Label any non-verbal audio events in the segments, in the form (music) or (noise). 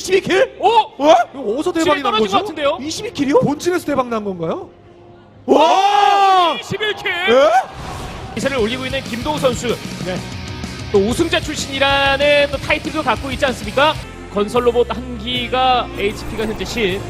22킬? 오! 어? 이거 어디서 대박이 난 떨어진 거죠? 것 같은데요? 22킬이요? 본진에서 대박 난 건가요? 와! 11킬! 예? 기세를 올리고 있는 김도우 선수. 또 우승자 출신이라는 또 타이틀도 갖고 있지 않습니까? 건설 로봇 한 기가 HP가 현재 10.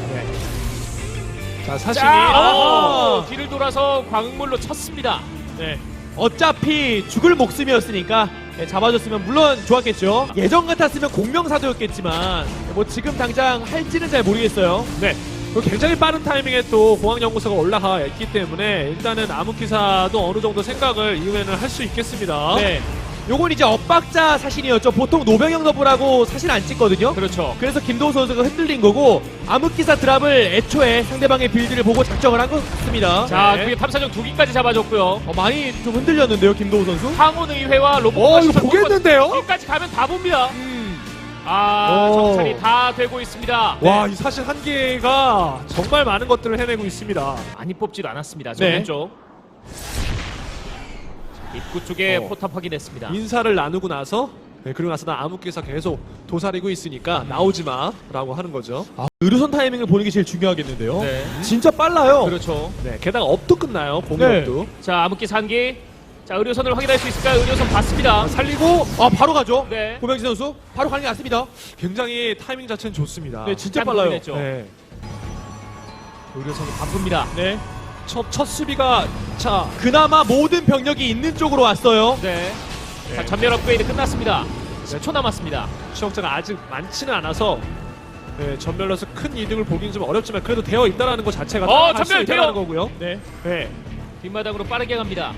자 사실 자, 아. 오, 뒤를 돌아서 광물로 쳤습니다. 네. 어차피 죽을 목숨이었으니까 네, 잡아줬으면 물론 좋았겠죠. 예전 같았으면 공명사도였겠지만 뭐 지금 당장 할지는 잘 모르겠어요. 네. 그리고 굉장히 빠른 타이밍에 또 공항연구소가 올라가 있기 때문에 일단은 암흑기사도 어느 정도 생각을 이후에는 할 수 있겠습니다. 네. 요건 이제 엇박자 사신이었죠. 보통 노병영 더블하고 사신 안 찍거든요. 그렇죠. 그래서 김도우 선수가 흔들린 거고 암흑기사 드랍을 애초에 상대방의 빌드를 보고 작정을 한 것 같습니다. 자, 네. 그게 탐사정 두 기까지 잡아줬고요. 어, 많이 좀 흔들렸는데요, 김도우 선수. 황혼 의회와 로봇 어 이거 보겠는데요? 여기까지 가면 다 봅니다. 음. 아, 오. 정찰이 다 되고 있습니다. 와, 이 사실 한 개가 정말 많은 것들을 해내고 있습니다. 많이 뽑지도 않았습니다. 네. 쪽. 입구 쪽에 어. 포탑 확인했습니다. 인사를 나누고 나서 네, 그리고 나서 나 암흑기사 계속 도사리고 있으니까 나오지 마라고 하는 거죠. 아, 의료선 타이밍을 보는 게 제일 중요하겠는데요. 네. 진짜 빨라요. 그렇죠. 네, 게다가 업도 끝나요. 공격도. 자, 암흑기 산기. 자, 의료선을 확인할 수 있을까요? 의료선 봤습니다. 살리고 아, 바로 가죠. 네. 고명진 선수 바로 가는 게 낫습니다. 굉장히 타이밍 자체는 좋습니다. 네, 진짜 잘 빨라요. 확인했죠. 네. 의료선이 바쁩니다. 네. 첫, 첫 수비가 자 그나마 모든 병력이 있는 쪽으로 왔어요. 네. 네. 자, 전멸 업그레이드 끝났습니다. 10초 남았습니다. 추적자가 아직 많지는 않아서 네, 전멸로서 큰 이득을 보기는 좀 어렵지만 그래도 되어 있다라는 것 자체가 어, 할수 전멸 있다는 돼요. 거고요. 네. 네. 뒷마당으로 빠르게 갑니다.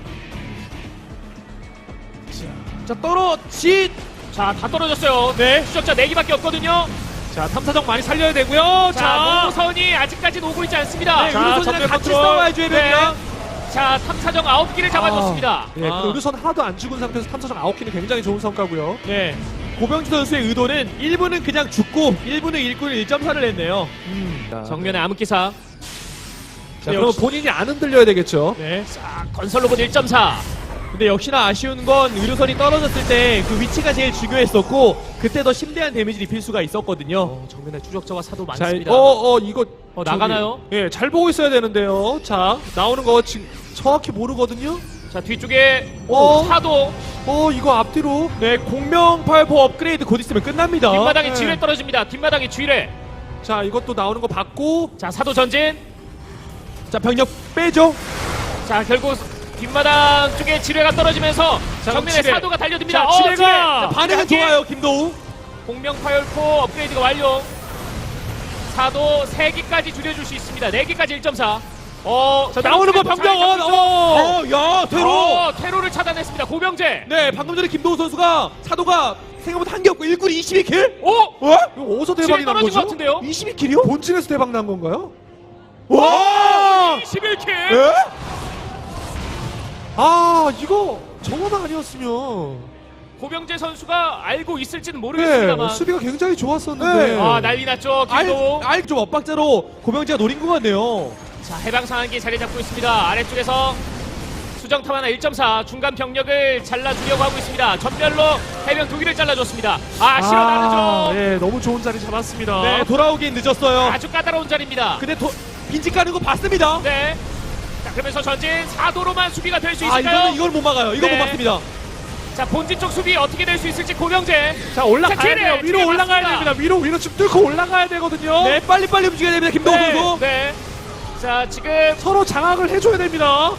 자, 떨어지. 자, 다 떨어졌어요. 네. 추적자 4기밖에 없거든요. 자 탐사정 많이 살려야 되고요. 자, 자, 노선이 아직까지는 오고 있지 않습니다. 네, 자, 의료선이랑 전멸 같이 컨트롤. 싸워야죠, 해병이랑. 자, 탐사정 9기를 잡아줬습니다. 예, 아. 그 의료선 하나도 안 죽은 상태에서 탐사정 아홉 킬은 굉장히 좋은 성과고요. 네. 고병진 선수의 의도는 1부는 그냥 죽고 1부는 일꾼을 1.4를 냈네요. 자, 정면에 암흑기사. 자, 그럼 본인이 안 흔들려야 되겠죠. 네. 자, 건설 로봇 1.4. 근데 역시나 아쉬운 건 의료선이 떨어졌을 때 그 위치가 제일 중요했었고 그때 더 심대한 데미지를 입힐 수가 있었거든요. 어, 정면에 추적자와 사도 자, 많습니다. 어, 어, 이거 어, 나가나요? 예, 잘 보고 있어야 되는데요. 자, 나오는 거 지금 정확히 모르거든요. 자, 뒤쪽에 어? 오, 사도 어, 이거 앞뒤로. 네, 공명 파이퍼 업그레이드 곧 있으면 끝납니다. 뒷마당에 네. 지뢰 떨어집니다. 뒷마당에 지뢰. 자, 이것도 나오는 거 봤고. 자, 사도 전진. 자, 병력 빼죠. 자, 결국 뒷마당 쪽에 지뢰가 떨어지면서 자, 정면에 지뢰. 사도가 달려듭니다. 자, 어, 지뢰가. 지뢰. 자, 반응은 한 개. 좋아요, 김도우. 공명 파열포 업그레이드가 완료. 사도 3기까지 줄여줄 수 있습니다. 4기까지 1.4. 어, 자, 나오는 거 병력. 어, 어. 어, 야, 퇴로. 어, 테로를 차단했습니다. 고병재. 네, 방금 전에 김도우 선수가 사도가 생각보다 한 개 없고 1군 22킬? 오! 어? 이거 어디서 지뢰 대박이 난 떨어진 거죠? 것 같은데요? 22킬이요? 본진에서 대박 난 건가요? 와! 11킬. 예? 아, 이거 정화가 아니었으면. 고병재 선수가 알고 있을지는 네, 모르겠습니다만. 수비가 굉장히 좋았었는데. 네. 아, 난리 났죠. 알, 김도우. 알, 좀 엇박자로 고병재가 노린 것 같네요. 자, 해방 상한기 자리 잡고 있습니다. 아래쪽에서 수정탑 하나 1.4 중간 병력을 잘라주려고 하고 있습니다. 전멸로 해병 두 기를 잘라줬습니다. 아, 실어 나르죠. 예, 너무 좋은 자리 잡았습니다. 네, 돌아오긴 늦었어요. 아주 까다로운 자리입니다. 근데 도, 빈집 가는 거 봤습니다. 네. 자, 그러면서 전진 사도로만 수비가 될 수 아, 있을까요? 이거는 이걸 못 막아요. 이거 네. 못 막습니다. 자, 본진 쪽 수비 어떻게 될 수 있을지 고병재. 자, 올라가야 돼요. 위로 올라가야. 됩니다. 위로, 위로 쭉 뚫고 올라가야 되거든요. 네, 빨리 빨리 움직여야 됩니다. 김도우 네, 선수. 네. 자, 지금 서로 장악을 해줘야 됩니다.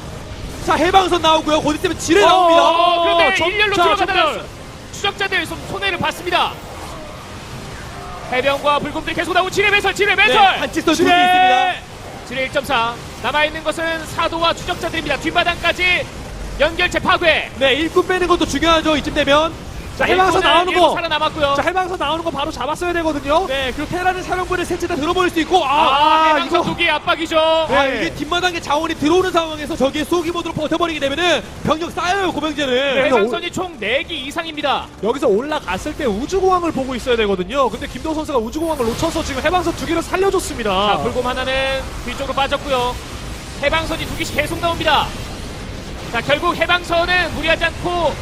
자, 해방선 나오고요. 곧 있으면 지뢰 어, 나옵니다. 어, 그런데 전- 일렬로 자, 들어가다 전멸. 추적자들 손- 손해를 봤습니다. 해병과 불금들 계속 나오고 지뢰 배설, 지뢰. 네, 한치선 둘이 있습니다. 지뢰 1.4. 남아있는 것은 사도와 추적자들입니다. 뒷마당까지 연결체 파괴. 네, 일꾼 빼는 것도 중요하죠. 이쯤 되면. 자, 해방선 일본은 나오는 거. 살아남았고요. 자, 해방선 나오는 거 바로 잡았어야 되거든요. 네, 그리고 테라는 사령부를 셋째 다 들어버릴 수 있고. 아, 아, 해방선 이거. 두기 압박이죠. 아, 네. 이게 뒷마당에 자원이 들어오는 상황에서 저기에 쏘기 모드로 버텨버리게 되면은 병력 쌓여요, 고병재는. 해방선이 총 4기 이상입니다. 여기서 올라갔을 때 우주공항을 보고 있어야 되거든요. 근데 김도호 선수가 우주공항을 놓쳐서 지금 해방선 두 개를 살려줬습니다. 자, 불곰 하나는 뒤쪽으로 빠졌고요. 해방선이 두 개씩 계속 나옵니다. 자, 결국 해방선은 무리하지 않고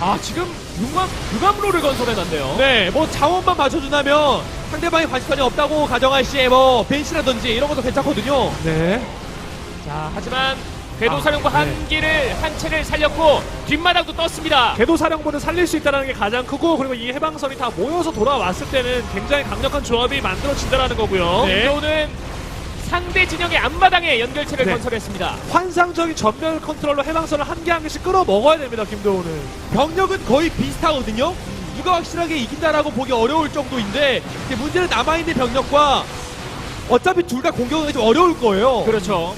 아, 지금 융합 유감로를 건설해놨네요. 네, 뭐 자원만 맞춰준다면 상대방이 관심권이 없다고 가정할 시에 뭐 벤시라든지 이런 것도 괜찮거든요. 네. 자, 하지만 궤도사령부 아, 한 네. 기를 한 채를 살렸고 뒷마당도 떴습니다. 궤도 사령부를 살릴 수 있다는 게 가장 크고 그리고 이 해방선이 다 모여서 돌아왔을 때는 굉장히 강력한 조합이 만들어진다는 거고요. 네. 궤도는 상대 진영의 앞마당에 연결체를 네. 건설했습니다. 환상적인 전멸 컨트롤로 해방선을 한 개 한 개씩 끌어 먹어야 됩니다. 김도훈은. 병력은 거의 비슷하거든요. 누가 확실하게 이긴다라고 보기 어려울 정도인데 이제 문제는 남아있는 병력과 어차피 둘 다 공격하기 좀 어려울 거예요. 그렇죠.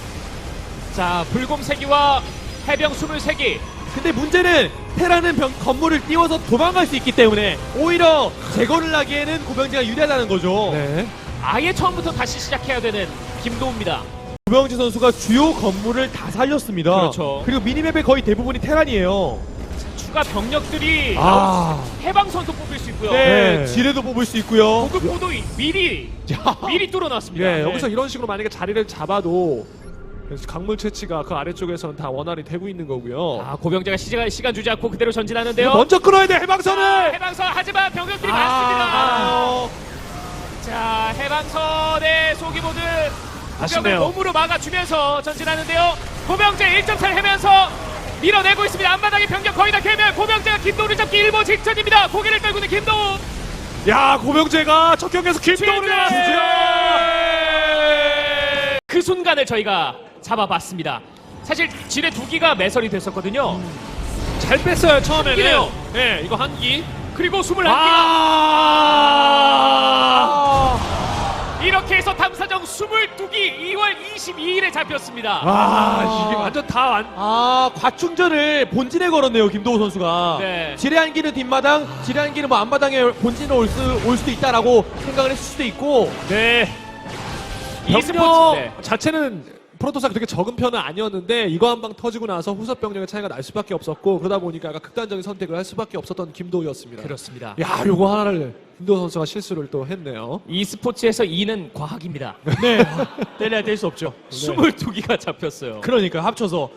자, 불곰 세기와 해병 23기. 근데 문제는 테라는 병, 건물을 띄워서 도망갈 수 있기 때문에 오히려 제거를 하기에는 고병재가 유리하다는 거죠. 네. 아예 처음부터 다시 시작해야 되는 김도우입니다. 고병재 선수가 주요 건물을 다 살렸습니다. 그렇죠. 그리고 미니맵의 거의 대부분이 테란이에요. 추가 병력들이 아. 해방선도 뽑을 수 있고요. 네, 네. 지뢰도 뽑을 수 있고요. 보급고도 미리 미리 뚫어놨습니다. 예, 네. 여기서 이런 식으로 만약에 자리를 잡아도 강물 채취가 그 아래쪽에서는 다 원활히 되고 있는 거고요. 아, 고병재가 시간, 시간 주지 않고 그대로 전진하는데요. 먼저 끊어야 돼 자, 해방선을. 해방선 하지만 병력들이 아, 많습니다. 자, 해방선의 소기모드 아쉽네요. 몸으로 막아주면서 전진하는데요. 고병재 1점차를 해면서 밀어내고 있습니다. 앞마당의 병력 거의 다 개면 고병재가 김도우를 잡기 일보 직전입니다. 고개를 떨고 있는 김도우. 야 고병재가 첫 경기에서 김도훈을 주제! 그 순간을 저희가 잡아봤습니다. 사실 지뢰 두 기가 매설이 됐었거든요. 잘 뺐어요 처음에는. 이래요. 네, 이거 한 기. 그리고 21기 아. 이렇게 해서 탐사정 22기 2월 22일에 잡혔습니다. 아, 이게 완전 다 완. 아, 과충전을 본진에 걸었네요, 김도우 선수가. 네. 지뢰 한 기는 뒷마당, 지뢰 한 기는 뭐 앞마당에 본진에 올, 수, 올 수도 있다라고 생각을 했을 수도 있고. 네. 이 스포츠, 네. 자체는 프로토스가 그렇게 적은 편은 아니었는데 이거 한 방 터지고 나서 후속 병력의 차이가 날 수밖에 없었고 그러다 보니까 약간 극단적인 선택을 할 수밖에 없었던 김도우였습니다. 그렇습니다. 야, 요거 하나를 김도우 선수가 실수를 또 했네요. 이 스포츠에서 2는 과학입니다. 네. (laughs) 때려야 뗄 수 없죠. 22기가 잡혔어요. 그러니까 합쳐서